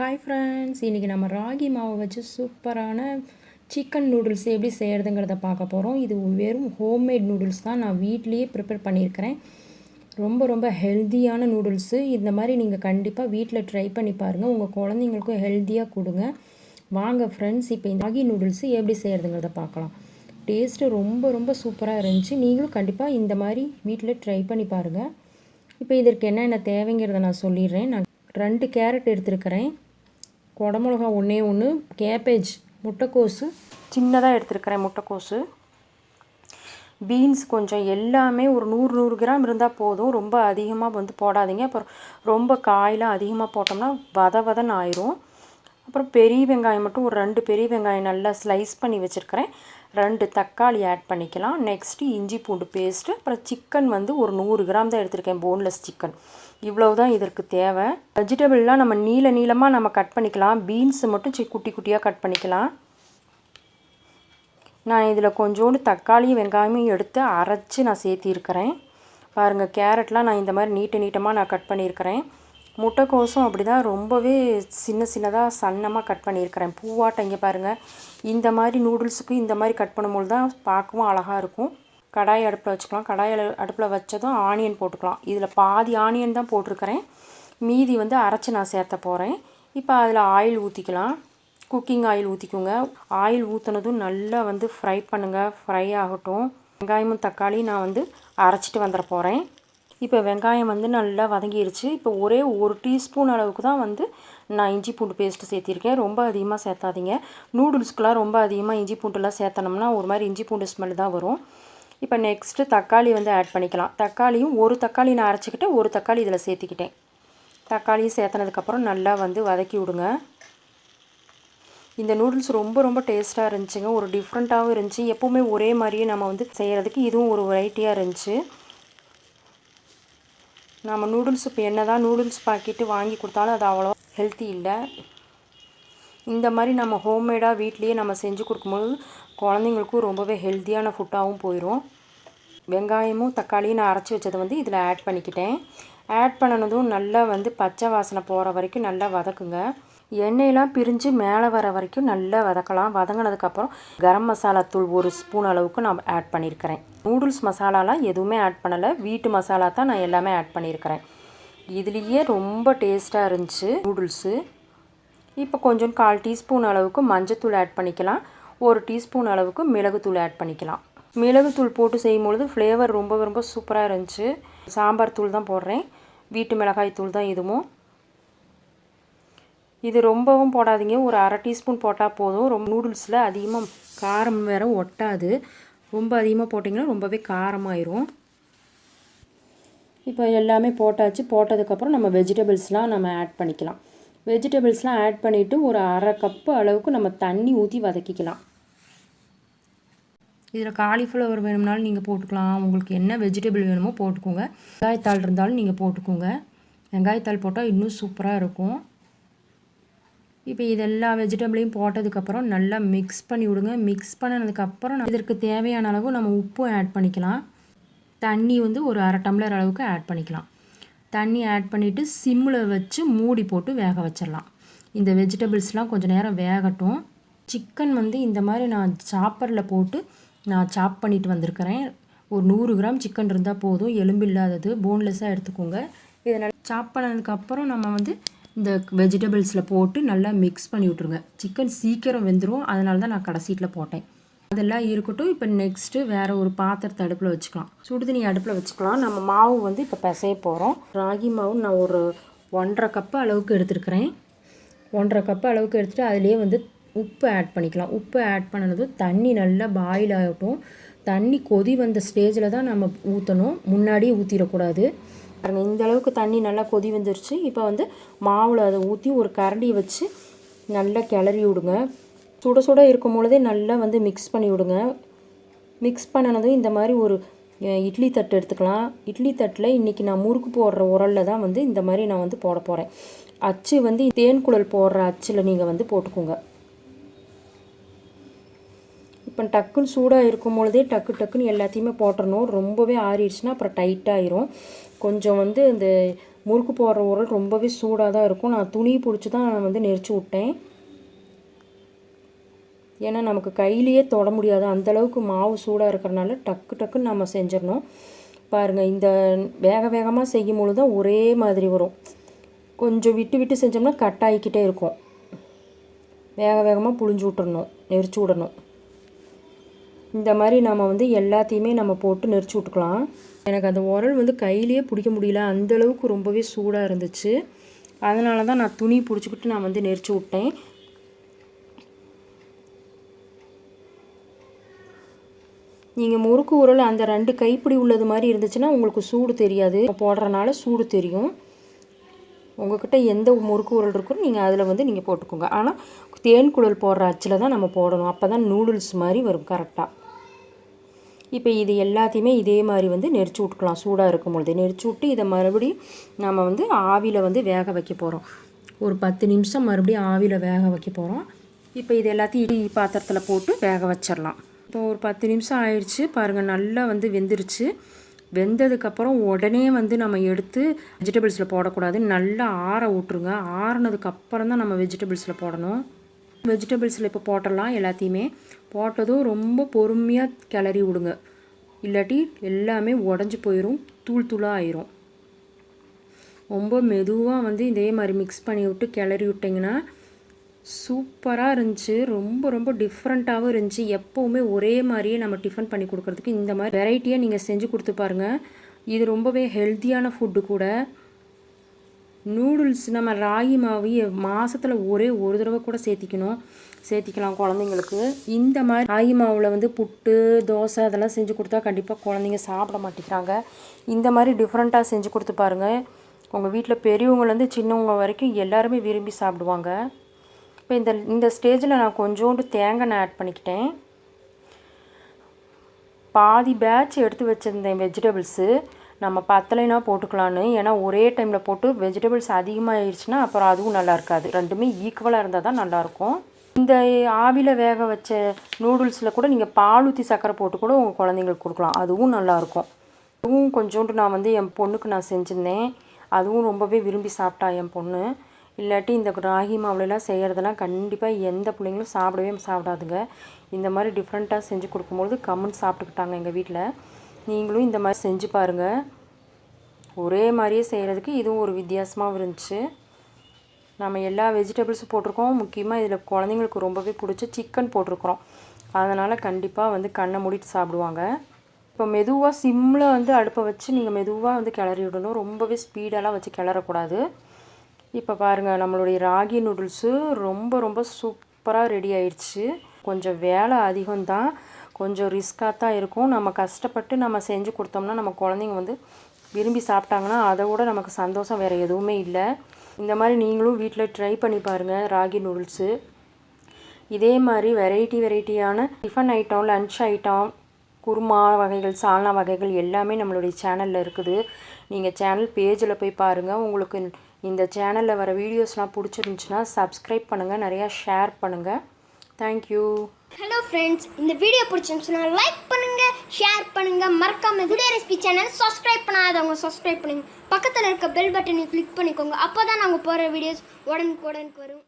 Hi friends இன்றைக்கி நம்ம ராகி மாவை வச்சு சூப்பரான சிக்கன் நூடுல்ஸ் எப்படி செய்கிறதுங்கிறத பார்க்க போகிறோம் இது வெறும் ஹோம்மேட் நூடுல்ஸ் தான் நான் வீட்லேயே ப்ரிப்பேர் பண்ணியிருக்கிறேன். ரொம்ப ரொம்ப ஹெல்த்தியான நூடுல்ஸு இந்த மாதிரி நீங்கள் கண்டிப்பாக வீட்டில் ட்ரை பண்ணி பாருங்கள் உங்கள் குழந்தைங்களுக்கும் ஹெல்த்தியாக கொடுங்க. வாங்க ஃப்ரெண்ட்ஸ் இப்போ இந்த ராகி நூடுல்ஸு எப்படி செய்கிறதுங்கிறத பார்க்கலாம். டேஸ்ட்டு ரொம்ப ரொம்ப சூப்பராக இருந்துச்சு. நீங்களும் கண்டிப்பாக இந்த மாதிரி வீட்டில் ட்ரை பண்ணி பாருங்கள் இப்போ இதற்கு என்னென்ன தேவைங்கிறத நான் சொல்லிடுறேன். நான் ரெண்டு கேரட் எடுத்துருக்கிறேன். குடமிளகா ஒன்றே ஒன்று கேபேஜ் முட்டைக்கோஸு சின்னதாக எடுத்திருக்கிறேன் முட்டைக்கோஸு பீன்ஸ் கொஞ்சம் எல்லாமே ஒரு நூறு நூறு கிராம் இருந்தால் போதும். ரொம்ப அதிகமாக வந்து போடாதீங்க. அப்புறம் ரொம்ப காயெலாம் அதிகமாக போட்டோம்னா வத வதன்னு ஆயிரும். அப்புறம் பெரிய வெங்காயம் மட்டும் ஒரு ரெண்டு பெரிய வெங்காயம் நல்லா ஸ்லைஸ் பண்ணி வச்சுருக்கிறேன். ரெண்டு தக்காளி ஆட் பண்ணிக்கலாம். நெக்ஸ்ட்டு இஞ்சி பூண்டு பேஸ்ட்டு அப்புறம் சிக்கன் வந்து ஒரு நூறு கிராம் தான் எடுத்திருக்கேன் போன்லெஸ் சிக்கன் இவ்வளவு தான் இதற்கு தேவை. வெஜிடபிள்லாம் நம்ம நீள நீளமாக நம்ம கட் பண்ணிக்கலாம். பீன்ஸு மட்டும் சி குட்டி குட்டியாக கட் பண்ணிக்கலாம். நான் இதில் கொஞ்சோண்டு தக்காளியும் வெங்காயமும் எடுத்து அரைச்சி நான் சேர்த்திருக்கிறேன். பாருங்கள் கேரட்லாம் நான் இந்த மாதிரி நீட்ட நீட்டமாக நான் கட் பண்ணியிருக்கிறேன் முட்டைக்கோசும் அப்படி தான் ரொம்பவே சின்ன சின்னதாக சன்னமாக கட் பண்ணியிருக்கிறேன். பூவாட்டம் இங்கே பாருங்கள் இந்த மாதிரி நூடுல்ஸுக்கும் இந்த மாதிரி கட் பண்ணும்போது தான் பார்க்கவும் அழகாக இருக்கும். கடாய் அடுப்பில் வச்சுக்கலாம். கடாய் அடுப்பில் வச்சதும் ஆனியன் போட்டுக்கலாம். இதில் பாதி ஆனியன் தான் போட்டிருக்கிறேன். மீதி வந்து அரைச்சி நான் சேர்த்த போகிறேன் இப்போ அதில் ஆயில் ஊற்றிக்கலாம் குக்கிங் ஆயில் ஊற்றிக்கோங்க ஆயில் ஊற்றுனதும் நல்லா வந்து ஃப்ரை பண்ணுங்கள் ஃப்ரை ஆகட்டும். வெங்காயமும் தக்காளி நான் வந்து அரைச்சிட்டு வந்துட போகிறேன் இப்போ வெங்காயம் வந்து நல்லா வதங்கிருச்சு. இப்போ ஒரே ஒரு டீஸ்பூன் அளவுக்கு தான் வந்து நான் இஞ்சி பூண்டு பேஸ்ட்டு சேர்த்திருக்கேன். ரொம்ப அதிகமாக சேர்த்தாதீங்க. நூடுல்ஸ்க்கெலாம் ரொம்ப அதிகமாக இஞ்சி பூண்டுலாம் சேர்த்தனோம்னா ஒரு மாதிரி இஞ்சி பூண்டு ஸ்மெல் தான் வரும். இப்போ நெக்ஸ்ட்டு தக்காளி வந்து ஆட் பண்ணிக்கலாம். தக்காளியும் ஒரு தக்காளி நான் அரைச்சிக்கிட்டு ஒரு தக்காளி இதில் சேர்த்திக்கிட்டேன். தக்காளியும் சேர்த்தனதுக்கப்புறம் நல்லா வந்து வதக்கி விடுங்க. இந்த நூடுல்ஸ் ரொம்ப ரொம்ப டேஸ்ட்டாக இருந்துச்சுங்க. ஒரு டிஃப்ரெண்ட்டாகவும் இருந்துச்சு. எப்போவுமே ஒரே மாதிரியே நம்ம வந்து செய்கிறதுக்கு இதுவும் ஒரு வெரைட்டியாக இருந்துச்சு. நம்ம நூடுல்ஸ் இப்போ என்ன தான் நூடுல்ஸ் பாக்கெட்டு வாங்கி கொடுத்தாலும் அது அவ்வளோ ஹெல்த்தி இல்லை. இந்த மாதிரி நம்ம ஹோம்மேடாக வீட்லேயே நம்ம செஞ்சு கொடுக்கும்போது குழந்தைங்களுக்கும் ரொம்பவே ஹெல்த்தியான ஃபுட்டாகவும் போயிடும் வெங்காயமும் தக்காளியும் நான் அரைச்சி வச்சதை வந்து இதில் ஆட் பண்ணிக்கிட்டேன். ஆட் பண்ணினதும் நல்லா வந்து பச்சை வாசனை போகிற வரைக்கும் நல்லா வதக்குங்க. எண்ணெயெலாம் பிரிஞ்சு மேலே வர வரைக்கும் நல்லா வதக்கலாம். வதங்கினதுக்கப்புறம் கரம் மசாலா தூள் ஒரு ஸ்பூன் அளவுக்கு நான் ஆட் பண்ணியிருக்கிறேன் நூடுல்ஸ் மசாலாலாம் எதுவுமே ஆட் பண்ணலை. வீட்டு மசாலா தான் நான் எல்லாமே ஆட் பண்ணியிருக்கிறேன் இதுலேயே ரொம்ப டேஸ்ட்டாக இருந்துச்சு நூடுல்ஸு இப்போ கொஞ்சம் கால் டீஸ்பூன் அளவுக்கு மஞ்சத்தூள் ஆட் பண்ணிக்கலாம். ஒரு டீஸ்பூன் அளவுக்கு மிளகுத்தூள் ஆட் பண்ணிக்கலாம். மிளகுத்தூள் போட்டு செய்யும் பொழுது ஃப்ளேவர் ரொம்ப ரொம்ப சூப்பராக இருந்துச்சு. சாம்பார் தூள் தான் போடுறேன். வீட்டு மிளகாய் தூள் தான் இதுவும். இது ரொம்பவும் போடாதீங்க. ஒரு அரை டீஸ்பூன் போட்டால் போதும். ரொம்ப நூடுல்ஸில் அதிகமாக காரம் வேறு ஒட்டாது. ரொம்ப அதிகமாக போட்டிங்கன்னா ரொம்பவே காரமாயிரும். இப்போ எல்லாமே போட்டாச்சு. போட்டதுக்கப்புறம் நம்ம வெஜிடபிள்ஸ்லாம் நம்ம ஆட் பண்ணிக்கலாம். வெஜிடபிள்ஸ்லாம் ஆட் பண்ணிவிட்டு ஒரு அரை கப்பு அளவுக்கு நம்ம தண்ணி ஊற்றி வதக்கிக்கலாம். இதில் காலிஃப்ளவர் வேணும்னாலும் நீங்கள் போட்டுக்கலாம். உங்களுக்கு என்ன வெஜிடபிள் வேணுமோ போட்டுக்கோங்க. வெங்காயத்தாள் இருந்தாலும் நீங்கள் போட்டுக்கோங்க. வெங்காயத்தாள் போட்டால் இன்னும் சூப்பராக இருக்கும். இப்போ இது எல்லா வெஜிடபிளையும் போட்டதுக்கப்புறம் நல்லா மிக்ஸ் பண்ணி விடுங்க. மிக்ஸ் பண்ணதுக்கப்புறம் இதற்கு தேவையான அளவு நம்ம உப்பும் ஆட் பண்ணிக்கலாம். தண்ணி வந்து ஒரு அரை டம்ளர் அளவுக்கு ஆட் பண்ணிக்கலாம். தண்ணி ஆட் பண்ணிவிட்டு சிம்மில் வச்சு மூடி போட்டு வேக வச்சிடலாம். இந்த வெஜிடபிள்ஸ்லாம் கொஞ்சம் நேரம் வேகட்டும். சிக்கன் வந்து இந்த மாதிரி நான் சாப்பரில் போட்டு நான் சாப் பண்ணிட்டு வந்திருக்கிறேன். ஒரு நூறு கிராம் சிக்கன் இருந்தால் போதும். எலும்பு இல்லாதது போன்லெஸ்ஸாக எடுத்துக்கோங்க. இதனால் சாப் பண்ணதுக்கப்புறம் நம்ம வந்து இந்த வெஜிடபிள்ஸில் போட்டு நல்லா மிக்ஸ் பண்ணி விட்ருங்க சிக்கன் சீக்கிரம் வெந்துடும் அதனால தான் நான் கடைசீட்டில் போட்டேன். அதெல்லாம் இருக்கட்டும். இப்போ நெக்ஸ்ட்டு வேறு ஒரு பாத்திரத்தை அடுப்பில் வச்சுக்கலாம். சுடுதண்ணி அடுப்பில் வச்சுக்கலாம். நம்ம மாவு வந்து இப்போ பிசைய போகிறோம் ராகி மாவு நான் ஒரு ஒன்றரை கப்பு அளவுக்கு எடுத்துருக்கிறேன். ஒன்றரை கப்பு அளவுக்கு எடுத்துகிட்டு அதிலே வந்து உப்பு ஆட் பண்ணிக்கலாம். உப்பு ஆட் பண்ணினதும் தண்ணி நல்லா பாயில் ஆகட்டும். தண்ணி கொதி வந்த ஸ்டேஜில் தான் நம்ம ஊற்றணும் முன்னாடியே ஊற்றிடக்கூடாது பாருங்கள் இந்த அளவுக்கு தண்ணி நல்லா கொதி வந்துருச்சு. இப்போ வந்து மாவில் அதை ஊற்றி ஒரு கரண்டி வச்சு நல்லா கிளறி விடுங்க. சுட சுட இருக்கும் பொழுதே நல்லா வந்து மிக்ஸ் பண்ணி விடுங்க. மிக்ஸ் பண்ணினதும் இந்த மாதிரி ஒரு இட்லி தட்டு எடுத்துக்கலாம். இட்லி தட்டில் இன்றைக்கி நான் முறுக்கு போடுற உரலில் தான் வந்து இந்த மாதிரி நான் வந்து போட போகிறேன் அச்சு வந்து தேன் குழல் போடுற அச்சில் நீங்கள் வந்து போட்டுக்கோங்க. இப்போ டக்குன்னு சூடாக இருக்கும் பொழுதே டக்கு டக்குன்னு எல்லாத்தையுமே போட்டுறணும். ரொம்பவே ஆறிடுச்சுன்னா அப்புறம் டைட்டாகிரும் கொஞ்சம் வந்து இந்த முறுக்கு போடுற உரல் ரொம்பவே சூடாக தான் இருக்கும். நான் துணி பிடிச்சி தான் வந்து நெரிச்சு விட்டேன். ஏன்னா நமக்கு கையிலேயே தொட முடியாது. அந்தளவுக்கு மாவு சூடாக இருக்கிறனால டக்கு டக்குன்னு நம்ம செஞ்சிடணும். பாருங்கள் இந்த வேக வேகமாக செய்யும் பொழுது தான் ஒரே மாதிரி வரும். கொஞ்சம் விட்டு விட்டு செஞ்சோம்னா கட் ஆகிக்கிட்டே இருக்கும். வேக வேகமாக புழிஞ்சு விட்டுறணும் நெரிச்சு விடணும். இந்த மாதிரி நம்ம வந்து எல்லாத்தையுமே நம்ம போட்டு நெரிச்சு விட்டுக்கலாம். எனக்கு அந்த உரல் வந்து கையிலேயே பிடிக்க முடியல. அந்த அளவுக்கு ரொம்பவே சூடாக இருந்துச்சு. அதனால தான் நான் துணி பிடிச்சிக்கிட்டு நான் வந்து நெரிச்சு விட்டேன். நீங்கள் முறுக்கு உரல் அந்த ரெண்டு கைப்பிடி உள்ளது மாதிரி இருந்துச்சுன்னா உங்களுக்கு சூடு தெரியாது. போடுறனால சூடு தெரியும். உங்கள்கிட்ட எந்த முறுக்கு உரல் இருக்கோ நீங்கள் அதில் வந்து நீங்கள் போட்டுக்கோங்க. ஆனால் தேன் குழல் போடுற அச்சில் தான் நம்ம போடணும். அப்போ தான் நூடுல்ஸ் மாதிரி வரும் கரெக்டாக இப்போ இது எல்லாத்தையுமே இதே மாதிரி வந்து நெரிச்சு விட்டுக்கலாம். சூடாக இருக்கும் பொழுது. நெரிச்சு விட்டு இதை மறுபடியும் நம்ம வந்து ஆவியில் வந்து வேக வைக்க போகிறோம் ஒரு பத்து நிமிஷம் மறுபடியும் ஆவியில் வேக வைக்க போகிறோம் இப்போ இது எல்லாத்தையும் இடி பாத்திரத்தில் போட்டு வேக வச்சிடலாம். இப்போ ஒரு பத்து நிமிஷம் ஆயிடுச்சு. பாருங்கள் நல்லா வந்து வெந்துருச்சு. வெந்ததுக்கப்புறம் உடனே வந்து நம்ம எடுத்து வெஜிடபிள்ஸில் போடக்கூடாது நல்லா ஆற விட்ருங்க ஆறுனதுக்கப்புறம் தான் நம்ம வெஜிடபிள்ஸில் போடணும். வெஜிடபிள்ஸில் இப்போ போட்டலாம் எல்லாத்தையுமே போட்டதும் ரொம்ப பொறுமையாக கிளறி விடுங்க. இல்லாட்டி எல்லாமே உடஞ்சி போயிடும் தூள் தூளாக ஆயிரும். ரொம்ப மெதுவாக வந்து இதே மாதிரி மிக்ஸ் பண்ணி விட்டு கிளறி விட்டிங்கன்னா சூப்பராக இருந்துச்சு. ரொம்ப ரொம்ப டிஃப்ரெண்ட்டாகவும் இருந்துச்சு. எப்போவுமே ஒரே மாதிரியே நம்ம டிஃபன் பண்ணி கொடுக்குறதுக்கு இந்த மாதிரி வெரைட்டியாக நீங்கள் செஞ்சு கொடுத்து பாருங்கள் இது ரொம்பவே ஹெல்த்தியான ஃபுட்டு கூட. நூடுல்ஸ் நம்ம ராகி மாவு மாதத்தில் ஒரே ஒரு தடவை கூட சேர்த்திக்கணும். சேர்த்திக்கலாம் குழந்தைங்களுக்கு. இந்த மாதிரி ராகி மாவில் வந்து புட்டு தோசை அதெல்லாம் செஞ்சு கொடுத்தா கண்டிப்பாக குழந்தைங்க சாப்பிட மாட்டேங்கிறாங்க. இந்த மாதிரி டிஃப்ரெண்ட்டாக செஞ்சு கொடுத்து பாருங்கள் உங்கள் வீட்டில் பெரியவங்கலேருந்து சின்னவங்க வரைக்கும் எல்லாருமே விரும்பி சாப்பிடுவாங்க. இப்போ இந்த இந்த ஸ்டேஜில் நான் கொஞ்சோண்டு தேங்காய் ஆட் பண்ணிக்கிட்டேன். பாதி பேட்ச் எடுத்து வச்சுருந்தேன் வெஜிடபிள்ஸு நம்ம பத்தலைனா போட்டுக்கலான்னு. ஏன்னா ஒரே டைமில் போட்டு வெஜிடபிள்ஸ் அதிகமாகிடுச்சுன்னா அப்புறம் அதுவும் நல்லா இருக்காது. ரெண்டுமே ஈக்குவலாக இருந்தால் தான் நல்லாயிருக்கும் இந்த ஆவியில் வேக வச்ச நூடுல்ஸில் கூட நீங்கள் பால் ஊற்றி சர்க்கரை போட்டு கூட உங்கள் குழந்தைங்களுக்கு கொடுக்கலாம். அதுவும் நல்லாயிருக்கும் அதுவும் கொஞ்சோண்டு நான் வந்து என் பொண்ணுக்கு நான் செஞ்சுருந்தேன். அதுவும் ரொம்பவே விரும்பி சாப்பிட்டா என் பொண்ணு. இல்லாட்டி இந்த ராகி மாவுலலாம் செய்கிறதெல்லாம் கண்டிப்பாக எந்த பிள்ளைங்களும் சாப்பிடவே சாப்பிடாதுங்க. இந்த மாதிரி டிஃப்ரெண்ட்டாக செஞ்சு கொடுக்கும்போது கம்முன்னு சாப்பிட்டுக்கிட்டாங்க எங்கள் வீட்டில் நீங்களும் இந்த மாதிரி செஞ்சு பாருங்கள் ஒரே மாதிரியே செய்கிறதுக்கு இதுவும் ஒரு வித்தியாசமாகவும் இருந்துச்சு. நம்ம எல்லா வெஜிடபிள்ஸும் போட்டிருக்கோம். முக்கியமாக இதில் குழந்தைங்களுக்கு ரொம்பவே பிடிச்ச சிக்கன் போட்டிருக்கிறோம். அதனால் கண்டிப்பாக வந்து கண்ணை மூடிட்டு சாப்பிடுவாங்க. இப்போ மெதுவாக சிம்மில் வந்து அடுப்பை வச்சு நீங்கள் மெதுவாக வந்து கிளறி விடணும். ரொம்பவே ஸ்பீடெல்லாம் வச்சு கிளறக்கூடாது. இப்போ பாருங்கள் நம்மளுடைய ராகி நூடுல்ஸு ரொம்ப ரொம்ப சூப்பராக ரெடி ஆயிடுச்சு கொஞ்சம் வேலை அதிகம்தான். கொஞ்சம் ரிஸ்க்காக தான் இருக்கும். நம்ம கஷ்டப்பட்டு நம்ம செஞ்சு கொடுத்தோம்னா நம்ம குழந்தைங்க வந்து விரும்பி சாப்பிட்டாங்கன்னா அதை விட நமக்கு சந்தோஷம் வேறு எதுவுமே இல்லை. இந்த மாதிரி நீங்களும் வீட்டில் ட்ரை பண்ணி பாருங்கள் ராகி நூடுல்ஸு இதே மாதிரி வெரைட்டி வெரைட்டியான tiffin item lunch item kurma வகைகள் சால்னா வகைகள் எல்லாமே நம்மளுடைய சேனலில் இருக்குது. நீங்கள் சேனல் பேஜில் போய் பாருங்கள் உங்களுக்கு இந்த சேனலில் வர வீடியோஸ்லாம் பிடிச்சிருந்துச்சுன்னா சப்ஸ்கிரைப் பண்ணுங்கள் நிறையா ஷேர் பண்ணுங்கள் தேங்க்யூ ஹலோ ஃப்ரெண்ட்ஸ் இந்த வீடியோ பிடிச்சிருந்துச்சுன்னா லைக் பண்ணுங்க ஷேர் பண்ணுங்க. மறக்காம குடிய ரெசிபி சேனல் சப்ஸ்கிரைப் பண்ணாதவங்க சப்ஸ்கிரைப் பண்ணுங்க. பக்கத்தில் இருக்க பெல் பட்டனை கிளிக் பண்ணிக்கோங்க. அப்போ தான் நாங்கள் போகிற வீடியோஸ் உடனுக்குடனுக்கு வரும்.